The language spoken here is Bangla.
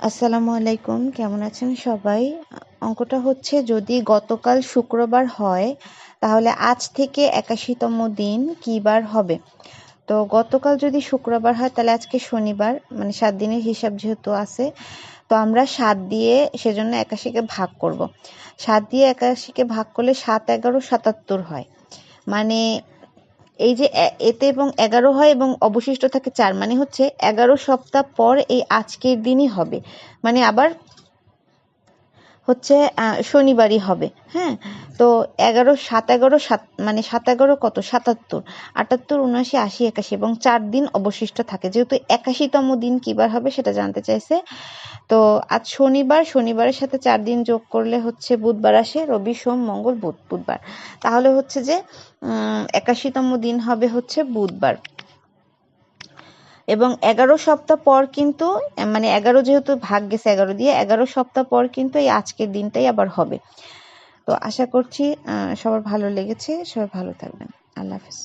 আসসালামু আলাইকুম, কেমন আছেন সবাই? অঙ্কটা হচ্ছে যদি গতকাল শুক্রবার হয়, তাহলে আজ থেকে একাশিতম দিন কী বার হবে? তো গতকাল যদি শুক্রবার হয়, তাহলে আজকে শনিবার মানে সাত দিনের হিসাব যেহেতু আছে, তো আমরা সাত দিয়ে সেজন্য একাশিকে ভাগ করব। সাত দিয়ে একাশিকে ভাগ করলে সাত এগারো সাতাত্তর হয়। মানে এই যে এতে এবং এগারো হয় এবং অবশিষ্ট থাকে চার মানে হচ্ছে এগারো সপ্তাহ পর এই আজকের দিনই হবে। মানে আবার হচ্ছে শনিবারই হবে হ্যাঁ? তো এগারো, সাত এগারো, সাত মানে সাত এগারো কত? সাতাত্তর। আটাত্তর, উনআশি, আশি, একাশি এবং চার দিন অবশিষ্ট থাকে। যেহেতু একাশিতম দিন কিবার হবে সেটা জানতে চাইছে। তো আজ শনিবার, শনিবারের সাথে চার দিন যোগ করলে হচ্ছে বুধবার আসে, রবি, সোম, মঙ্গল, বুধ, বুধবার। তাহলে হচ্ছে যে একাশিতম দিন হবে হচ্ছে বুধবার। এবং এগারো সপ্তাহ পর কিন্তু মানে এগারো যেহেতু ভাগ গেছে এগারো দিয়ে, এগারো সপ্তাহ পর কিন্তু এই আজকের দিনটাই আবার হবে। তো আশা করছি সবার ভালো লেগেছে, সবাই ভালো থাকবেন। আল্লাহ হাফিজ।